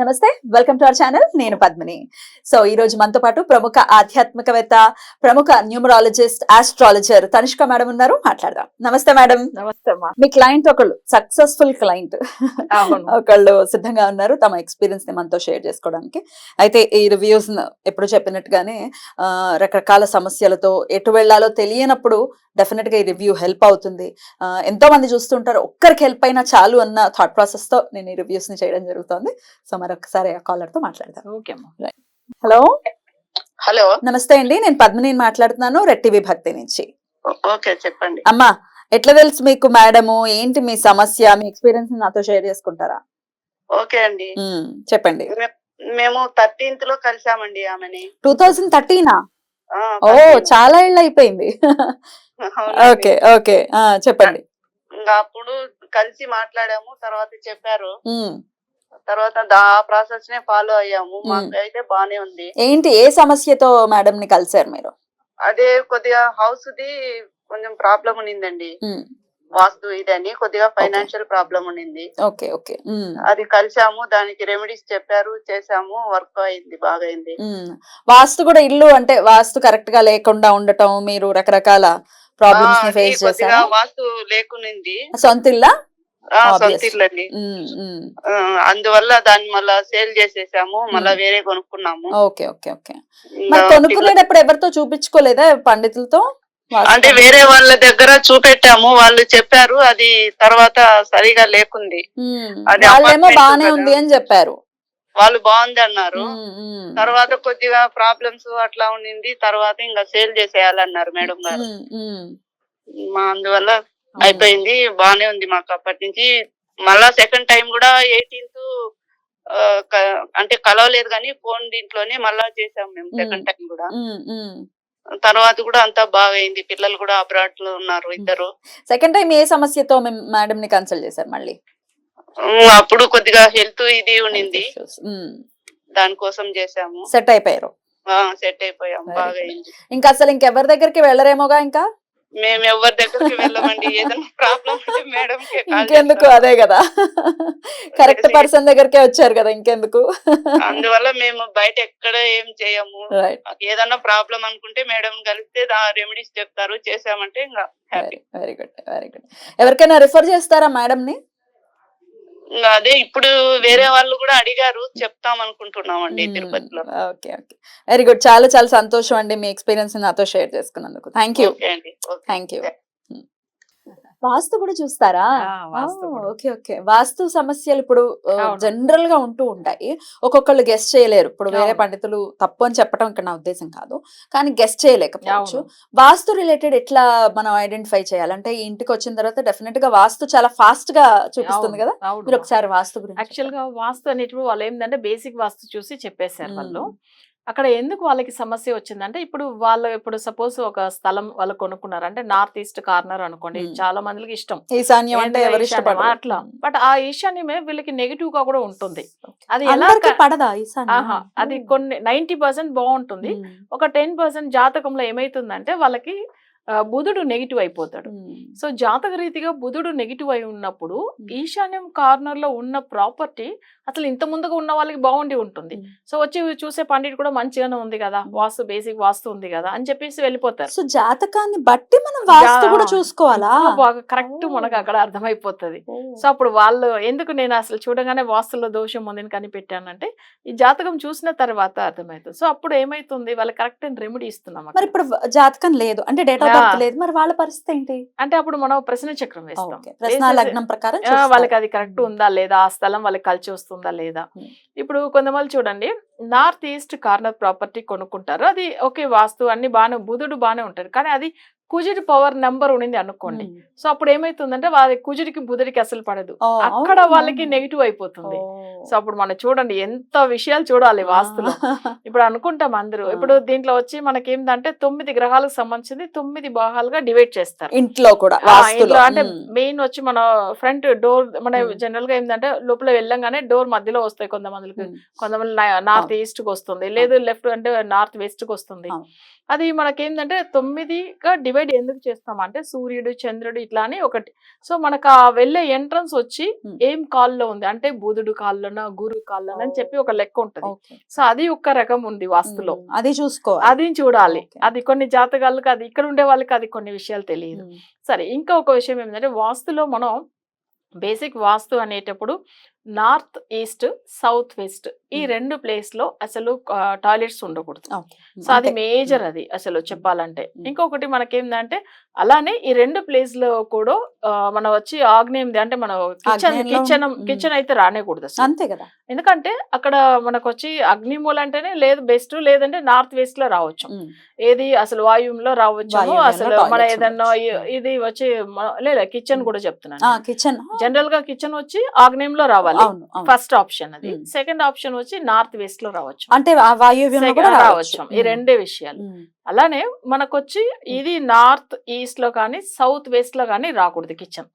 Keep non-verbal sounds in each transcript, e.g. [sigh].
నమస్తే welcome to our channel నేను Padmini. So ఈ రోజు మనతో పాటు ప్రముఖ ఆధ్యాత్మికవేత్త ప్రముఖ న్యూమరాలజిస్ట్ ఆస్ట్రాలజర్ తనిష్క మేడం ఉన్నారు. మాట్లాడదాం. నమస్తే మేడం. నమస్తే మీ క్లయింట్ ఒకళ్ళు సక్సెస్ఫుల్ క్లయింట్ ఒకళ్ళు సిద్ధంగా ఉన్నారు తమ ఎక్స్పీరియన్స్ని మనతో షేర్ చేసుకోవడానికి. అయితే ఈ రివ్యూస్ ఎప్పుడు చెప్పినట్టుగానే రకరకాల సమస్యలతో ఎటు వెళ్ళాలో తెలియనప్పుడు డెఫినెట్గా ఈ రివ్యూ హెల్ప్ అవుతుంది. ఎంతో మంది చూస్తుంటారు ఒక్కరికి హెల్ప్ అయినా చాలు అన్న థాట్ ప్రాసెస్తో నేను ఈ రివ్యూస్ని చేయడం జరుగుతుంది. సో మరొకసారి ఆ కాలర్తో మాట్లాడదాం. ఓకే అమ్మా. హలో హలో నమస్తే అండి. నేను పద్మిని మాట్లాడుతున్నాను రెట్టివి భక్తి నుంచి. ఓకే చెప్పండి. అమ్మా ఎట్లా తెలుసు మీకు మేడము? ఏంటి మీ సమస్య? మీ ఎక్స్పీరియన్స్ నాతో షేర్ చేసుకుంటారా? ఓకే అండి. చెప్పండి. మేము థర్టీన్త్లో కలిసామండి ఆమెని. టూ థౌజండ్ థర్టీనా? ఆ, ఓ 13. చాలా ఏళ్ళు అయిపోయింది. Okay okay. ఆ, చెప్పండి. అప్పుడు కలిసి మాట్లాడాము తర్వాత చెప్పారు. తర్వాత దా ప్రాసెస్ నే ఫాలో అయ్యాము. మ్. మాకు అయితే బానే ఉంది. ఏంటి ఏ సమస్యతో మేడం ని కలిసారు మీరు? అదే కొద్దిగా హౌస్ ది కొంచెం ప్రాబ్లం ఉన్నిందండి. ఉమ్, వాస్తు ఇదని కొద్దిగా ఫైనాన్షియల్ ప్రాబ్లం ఉన్నింది. Okay okay. అది కలిసాము దానికి రెమెడీస్ చెప్పారు చేసాము వర్క్ అయింది బాగా అయింది. వాస్తు కూడా ఇల్లు అంటే వాస్తు కరెక్ట్గా లేకుండా ఉండటం మీరు రకరకాల ప్రాబ్లమ్స్ని ఆ, ఫేస్ చేశారా? వాస్తు లేకునింది సొంత ఇల్లా? అందువల్ల దాన్ని మళ్ళా సేల్ చేసేసాము మళ్ళా వేరే కొనుక్కున్నాము. Okay okay okay. మరి కొనుక్కునేటప్పుడు ఎవరితో చూపించుకోలేదా పండితులతో? అంటే వేరే వాళ్ళ దగ్గర చూపెట్టాము వాళ్ళు చెప్పారు అది తర్వాత సరిగా లేకుంది. అది వాళ్ళేమో బానే. ఉంది అని చెప్పారు. వాళ్ళు బాగుంది అన్నారు. తర్వాత కొద్దిగా ప్రాబ్లమ్స్ అట్లా ఉండింది తర్వాత ఇంకా సేల్ చేసేయాలన్నారు మేడం గారు. మా అందువల్ల అయిపోయింది బానే ఉంది మాకు అప్పటి నుంచి. మళ్ళా సెకండ్ టైం కూడా ఎయిటీన్త్ అంటే కలవలేదు కానీ ఫోన్ దీంట్లోనే మళ్ళా చేసాం మేము సెకండ్ టైం కూడా. తర్వాత కూడా అంతా బాగా అయింది పిల్లలు కూడా అబ్రాడ్లో ఉన్నారు ఇద్దరు. సెకండ్ టైం ఏ సమస్యతో మేడం ని కన్సల్ట్ చేశారు మళ్ళీ? అప్పుడు కొద్దిగా హెల్త్ ఇది ఉండింది. దానికోసం చేసాము సెట్ అయిపోయారు. సెట్ అయిపోయాం బాగా ఇంకా అసలు ఇంకెవరి దగ్గరికి వెళ్ళరేమోగా ఇంకా? మేము ఎవరి దగ్గరికి వెళ్ళమండి ఏదైనా ప్రాబ్లం ఉంటే మేడం ఇంకెందుకు? అదే కదా. కరెక్ట్ పర్సన్ దగ్గరికే వచ్చారు కదా ఇంకెందుకు? అందువల్ల మేము బయట ఎక్కడ ఏం చేయము. రైట్ ఏదన్నా ప్రాబ్లం అనుకుంటే మేడం కలిస్తే ఆ రెమెడీస్ చెప్తారు చేసామంటే ఇంకా వెరీ గుడ్ వెరీ గుడ్ ఎవరికైనా రిఫర్ చేస్తారా మేడం ని అదే ఇప్పుడు వేరే వాళ్ళు కూడా అడిగారు చెప్తాం అనుకుంటున్నామండి తిరుపతిలో. Okay okay. వెరీ గుడ్ చాలా చాలా సంతోషం అండి మీ ఎక్స్పీరియన్స్ నాతో షేర్ చేసుకున్నందుకు. థ్యాంక్ యూ అండి. థ్యాంక్ యూ వాస్తు కూడా చూస్తారా. ఓకే ఓకే వాస్తు సమస్యలు ఇప్పుడు. జనరల్గా ఉంటూ ఉంటాయి ఒక్కొక్కళ్ళు గెస్ట్ చేయలేరు ఇప్పుడు వేరే. పండితులు తప్పు అని చెప్పడం ఇక్కడ నా ఉద్దేశం కాదు కానీ గెస్ట్ చేయలేకపోవచ్చు. వాస్తు రిలేటెడ్ ఎట్లా మనం ఐడెంటిఫై చేయాలంటే ఈ ఇంటికి వచ్చిన తర్వాత డెఫినెట్గా వాస్తు చాలా ఫాస్ట్గా చూపిస్తుంది కదా. మీరు ఒకసారి వాస్తు గురించి యాక్చువల్గా వాస్తు అనేటివి వాళ్ళు ఏంటంటే బేసిక్ వాస్తు చూసి చెప్పేశారు. వాళ్ళు అక్కడ ఎందుకు వాళ్ళకి సమస్య వచ్చిందంటే ఇప్పుడు వాళ్ళు ఇప్పుడు సపోజ్ ఒక స్థలం వాళ్ళు కొనుక్కున్నారు. అంటే నార్త్ ఈస్ట్ కార్నర్ అనుకోండి. చాలా మందికి ఇష్టం. ఈశాన్యం అంటే ఎవరు? ఇష్టపడరు. అట్లా. బట్ ఆ ఈశాన్యమే వీళ్ళకి నెగిటివ్గా కూడా ఉంటుంది. అది ఎలా పడదా అది కొన్ని నైన్టీ పర్సెంట్ బాగుంటుంది. ఒక టెన్ పర్సెంట్ జాతకంలో ఏమైతుందంటే వాళ్ళకి బుధుడు నెగిటివ్ అయిపోతాడు. సో జాతక రీతిగా బుధుడు నెగిటివ్ అయి ఉన్నప్పుడు. ఈశాన్యం కార్నర్లో ఉన్న ప్రాపర్టీ అసలు ఇంత ముందుగా ఉన్న వాళ్ళకి బాగుండి ఉంటుంది. సో వచ్చి చూసే పండిట్ కూడా మంచిగానే ఉంది కదా వాస్తు బేసిక్ వాస్తు ఉంది కదా అని చెప్పేసి వెళ్ళిపోతారు సో జాతకాన్ని బట్టి మనం వాస్తు కూడా చూసుకోవాలా బాగా కరెక్ట్. మనకు అక్కడ అర్థమైపోతుంది సో అప్పుడు వాళ్ళు ఎందుకు నేను అసలు చూడగానే వాస్తులో దోషం ఉందని కనిపెట్టానంటే ఈ జాతకం చూసిన తర్వాత అర్థమవుతుంది సో అప్పుడు ఏమైతుంది వాళ్ళు కరెక్ట్ రెమెడీ ఇస్తున్నాం మరి. ఇప్పుడు జాతకం లేదు అంటే డేట్ మరి వాళ్ళ పరిస్థితి ఏంటి? అంటే అప్పుడు మనం ప్రశ్న చక్రం వేస్తాం. ప్రశ్న లగ్నం ప్రకారం. వాళ్ళకి అది కరెక్ట్ ఉందా లేదా? ఆ స్థలం వాళ్ళకి కలిసి వస్తుందా లేదా. ఇప్పుడు కొంతమంది చూడండి నార్త్ ఈస్ట్ కార్నర్ ప్రాపర్టీ కొనుక్కుంటారు. అది ఓకే వాస్తు అన్ని బాగానే బుధుడు బాగానే ఉంటాడు. కానీ అది కుజుడి పవర్ నెంబర్ ఉండింది అనుకోండి. సో అప్పుడు ఏమైతుందంటే వాళ్ళ కుజుడికి బుధుడికి అసలు పడదు అక్కడ? వాళ్ళకి నెగిటివ్ అయిపోతుంది. సో అప్పుడు మనం చూడండి ఎంత విషయాలు చూడాలి వాస్తులో. ఇప్పుడు అనుకుంటాం అందరూ. ఇప్పుడు దీంట్లో వచ్చి మనకి ఏంటంటే తొమ్మిది గ్రహాలకు సంబంధించింది తొమ్మిది భాగాలుగా డివైడ్ చేస్తారు ఇంట్లో కూడా ఇంట్లో అంటే. మెయిన్ వచ్చి మన ఫ్రంట్ డోర్ మన. జనరల్గా ఏంటంటే లోపల వెళ్ళంగానే డోర్ మధ్యలో వస్తాయి కొంతమందికి. కొంతమంది నార్త్ ఈస్ట్కి వస్తుంది లేదు లెఫ్ట్ అంటే నార్త్ వెస్ట్కి వస్తుంది. అది మనకేంటంటే తొమ్మిదిగా డివైడ్ ఎందుకు చేస్తామంటే సూర్యుడు చంద్రుడు ఇట్లా అని ఒకటి సో మనకు ఆ వెళ్ళే ఎంట్రన్స్ వచ్చి. ఏం కాల్లో ఉంది అంటే బుధుడు కాల్లోనా గురు కాల్లోనా అని. చెప్పి ఒక లెక్క ఉంటది. సో అది ఒక రకం ఉంది వాస్తులో. అది చూసుకోవాలి అది చూడాలి. అది కొన్ని జాతకాలకు అది ఇక్కడ ఉండే వాళ్ళకి అది కొన్ని విషయాలు తెలియదు. సరే ఇంకా ఒక విషయం ఏంటంటే వాస్తులో మనం బేసిక్ వాస్తు అనేటప్పుడు నార్త్ ఈస్ట్ సౌత్ వెస్ట్ ఈ. రెండు ప్లేస్లో అసలు టాయిలెట్స్ ఉండకూడదు. సో అది. మేజర్ అది అసలు చెప్పాలంటే. ఇంకొకటి మనకేందంటే అలానే ఈ రెండు ప్లేస్లో కూడా మనం వచ్చి ఆగ్నేయంది అంటే మన కిచెన్ కిచెన్ కిచెన్ అయితే రానేకూడదు అంతే కదా ఎందుకంటే అక్కడ మనకు వచ్చి అగ్నిమూల అంటేనే లేదు బెస్ట్ లేదంటే నార్త్ వెస్ట్లో రావచ్చు. ఏది అసలు వాయువులో రావచ్చు అసలు మన ఏదన్నా ఇది వచ్చి లేదా కిచెన్. కూడా చెప్తున్నాను కిచెన్ జనరల్గా కిచెన్ వచ్చి ఆగ్నేయంలో రావాలి. ఫస్ట్ ఆప్షన్ అది. సెకండ్ ఆప్షన్ వచ్చి నార్త్ వెస్ట్లో రావచ్చు. అంటే రావచ్చు. ఈ రెండే విషయాలు. అలానే మనకొచ్చి ఇది నార్త్ ఈస్ట్లో కానీ సౌత్ వెస్ట్లో కానీ రాకూడదు కిచెన్.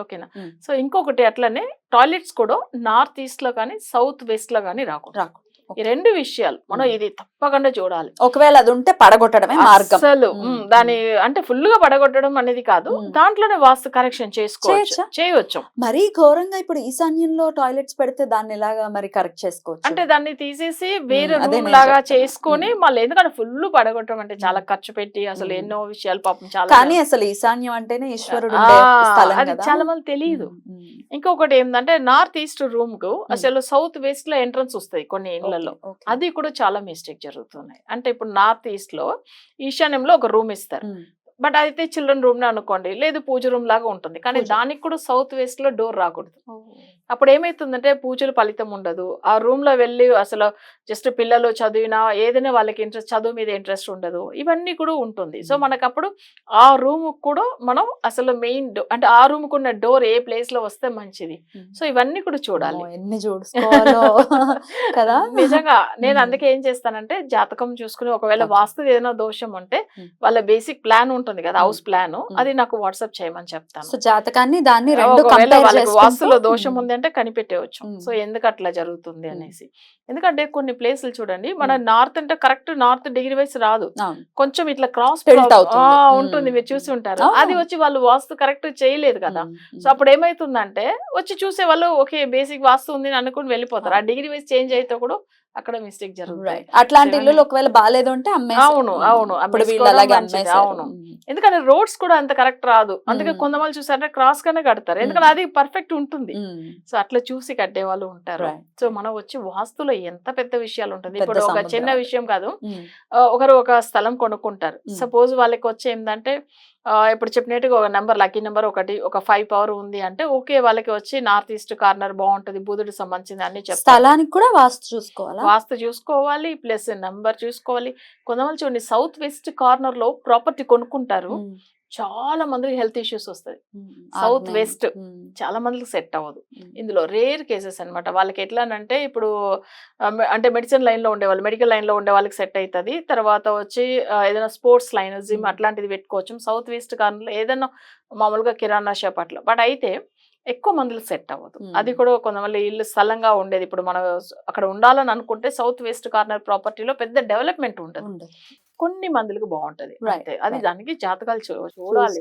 ఓకేనా. సో ఇంకొకటి అట్లనే టాయిలెట్స్ కూడా నార్త్ ఈస్ట్లో కానీ సౌత్ వెస్ట్లో కానీ రాకూడదు. రాకూడదు. ఈ రెండు విషయాలు మనం. ఇది తప్పకుండా చూడాలి ఒకవేళ అది ఉంటే పడగొట్టడమే మార్గం అసలు దాని అంటే ఫుల్గా పడగొట్టడం అనేది కాదు. దాంట్లోనే వాస్తు కరెక్షన్ చేసుకోవచ్చు చేయొచ్చా? చేయవచ్చు మరీ ఘోరంగా ఇప్పుడు ఈశాన్యంలో టాయిలెట్స్ పెడితే దాన్ని ఎలాగా మరి కరెక్ట్ చేసుకోవచ్చు అంటే దాన్ని తీసేసి వేరే రూమ్ లాగా. చేసుకొని. మళ్ళీ ఎందుకంటే ఫుల్ పడగొట్టడం అంటే చాలా. ఖర్చు పెట్టి అసలు. ఎన్నో విషయాలు పాపం చాలా కానీ అసలు ఈశాన్యం అంటేనే ఈశ్వరుడు అది చాలా మంది తెలియదు. ఇంకొకటి ఏంటంటే నార్త్ ఈస్ట్ రూమ్కు అసలు సౌత్ వెస్ట్లో ఎంట్రన్స్ వస్తాయి కొన్ని ఇళ్ళలో ఓకే. అది కూడా చాలా మిస్టేక్ జరుగుతున్నాయి. అంటే ఇప్పుడు నార్త్ ఈస్ట్లో ఈశాన్యంలో ఒక రూమ్ ఇస్తారు. బట్ అయితే చిల్డ్రన్ రూమ్ అనుకోండి లేదు పూజ రూమ్ లాగా ఉంటుంది. కానీ. దానికి కూడా సౌత్ వెస్ట్లో డోర్ రాకూడదు. అప్పుడు ఏమైతుందంటే పూజలు ఫలితం ఉండదు ఆ రూమ్లో వెళ్ళి అసలు జస్ట్ పిల్లలు చదివినా ఏదైనా వాళ్ళకి ఇంట్రెస్ట్ చదువు మీద ఇంట్రెస్ట్ ఉండదు ఇవన్నీ కూడా ఉంటుంది సో. మనకు అప్పుడు ఆ రూమ్ కూడా మనం అసలు మెయిన్ అంటే ఆ రూమ్ కున్న డోర్ ఏ ప్లేస్లో వస్తే మంచిది. సో ఇవన్నీ కూడా చూడాలి ఎన్ని [laughs] కదా నిజంగా నేను. అందుకే ఏం చేస్తానంటే జాతకం చూసుకుని ఒకవేళ. వాస్తు ఏదైనా దోషం ఉంటే. వాళ్ళ బేసిక్ ప్లాన్ ఉంటుంది కదా. House plan. అది నాకు వాట్సాప్ చేయమని చెప్తాను సో జాతకాన్ని దాన్ని వాస్తులో దోషం ఉంది అంటే కనిపెట్టేవచ్చు. సో ఎందుకు అట్లా జరుగుతుంది. అనేసి. ఎందుకంటే కొన్ని ప్లేసులు చూడండి మన నార్త్ అంటే కరెక్ట్ నార్త్ డిగ్రీ వైస్ రాదు. కొంచెం ఇట్లా క్రాస్. ఉంటుంది. మీరు చూసి ఉంటారు. అది వచ్చి వాళ్ళు వాస్తు కరెక్ట్ చేయలేదు కదా. సో అప్పుడు ఏమైతుందంటే వచ్చి చూసే వాళ్ళు ఓకే బేసిక్ వాస్తు ఉంది అని అనుకుని వెళ్ళిపోతారు. ఆ డిగ్రీ వైస్ చేంజ్ అయితే కూడా అక్కడ మిస్టేక్ జరుగుతుంది అట్లాంటి ఇల్లు ఒకవేళ బాగాలేదు అంటే అవును, అవును, అమ్మేశారు అవును. ఎందుకంటే రోడ్స్ కూడా అంత కరెక్ట్ రాదు. అందుకే. కొంతమంది చూసారంటే క్రాస్ గానే కడతారు. ఎందుకంటే అది పర్ఫెక్ట్ ఉంటుంది. సో అట్లా చూసి కట్టే వాళ్ళు ఉంటారు. సో మనం వచ్చి వాస్తులో ఎంత పెద్ద విషయాలు ఉంటుంది. ఇప్పుడు ఒక. చిన్న విషయం కాదు. ఒకరు ఒక స్థలం కొనుక్కుంటారు. సపోజ్ వాళ్ళకి వచ్చి ఏంటంటే ఇప్పుడు చెప్పినట్టుగా ఒక నెంబర్ లక్కీ నెంబర్ ఒకటి ఒక ఫైవ్ పవర్ ఉంది అంటే ఓకే వాళ్ళకి వచ్చి నార్త్ ఈస్ట్ కార్నర్ బాగుంటది బుధుడు సంబంధించింది అన్ని చెప్తారు. స్థలానికి కూడా వాస్తు చూసుకోవాలా? వాస్తు చూసుకోవాలి ప్లస్ నెంబర్ చూసుకోవాలి. కొంతమంది చూడండి సౌత్ వెస్ట్ కార్నర్లో ప్రాపర్టీ కొనుక్కుంటారు. చాలా మందికి హెల్త్ ఇష్యూస్ ఆగ్నేయం. West. ఉమ్. చాలా మందికి సెట్ అవ్వదు. ఇందులో రేర్ కేసెస్ అన్నమాట వాళ్ళకి ఎట్లా అంటే ఇప్పుడు అంటే మెడిసిన్ లైన్లో ఉండేవాళ్ళు మెడికల్ లైన్లో ఉండే వాళ్ళకి సెట్ అవుతుంది తర్వాత వచ్చి ఏదైనా స్పోర్ట్స్ లైన్ జిమ్. అట్లాంటిది పెట్టుకోవచ్చు సౌత్ వెస్ట్ కార్నర్లో ఏదైనా మామూలుగా కిరాణా షాప్ అట్లా బట్ అయితే ఎక్కువ మందికి సెట్ అవ్వదు. అది కూడా కొంతమంది ఇల్లు స్థలంగా ఉండేది ఇప్పుడు మనం అక్కడ ఉండాలని అనుకుంటే సౌత్ వెస్ట్ కార్నర్ ప్రాపర్టీలో పెద్ద డెవలప్మెంట్ ఉంటుంది. కొన్ని మందికి బాగుంటది అంతే అది. దానికి జాతకాలు చూడాలి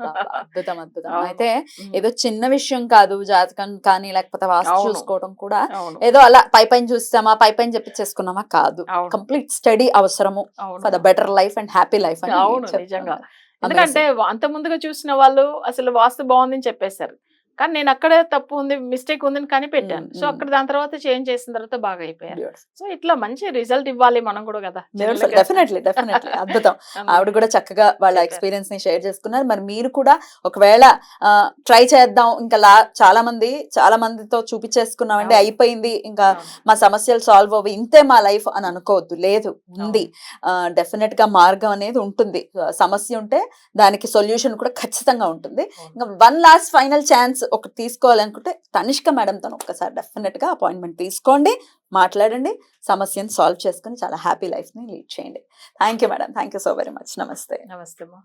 [laughs] అద్భుతం అద్భుతం. అయితే. ఏదో చిన్న విషయం కాదు జాతకం కానీ లేకపోతే వాస్తు. చూసుకోవడం కూడా ఏదో అలా పై పైన చూస్తామా పై పైన చెప్పించేసుకున్నామా కాదు అవును కంప్లీట్ స్టడీ అవసరము for the better life and happy life అని. నిజంగా. ఎందుకంటే అంత ముందుగా చూసిన వాళ్ళు అసలు వాస్తు బాగుందని చెప్పేశారు కానీ నేను అక్కడే తప్పు ఉంది మిస్టేక్ ఉంది అని కనిపెట్టాను సో. అక్కడ దాని తర్వాత చేంజ్ చేసిన తర్వాత బాగా అయిపోయారు. సో ఇట్లా మంచి రిజల్ట్ ఇవ్వాలి మనం కూడా కదా. Definitely, definitely. అద్భుతం. [laughs] ఆవిడ కూడా చక్కగా వాళ్ళ. ఎక్స్పీరియన్స్ని షేర్ చేసుకున్నారు. మరి మీరు కూడా ఒకవేళ ట్రై చేద్దాం. ఇంకా లా చాలా మంది చాలా మందితో చూపించేసుకున్నామండి. అవును. అయిపోయింది. ఇంకా మా సమస్యలు సాల్వ్ అవ్వి. ఇంతే మా లైఫ్ అని అనుకోవద్దు. లేదు ఉంది. డెఫినెట్గా మార్గం అనేది ఉంటుంది. సమస్య ఉంటే దానికి సొల్యూషన్ కూడా ఖచ్చితంగా ఉంటుంది. ఇంకా వన్ లాస్ట్ ఫైనల్ ఛాన్స్ ఒకటి తీసుకోవాలనుకుంటే తనిష్క మేడంతో ఒక్కసారి డెఫినెట్గా అపాయింట్మెంట్ తీసుకోండి మాట్లాడండి సమస్యను సాల్వ్ చేసుకుని చాలా హ్యాపీ లైఫ్ని లీడ్ చేయండి. Thank you madam thank you so very much నమస్తే నమస్తే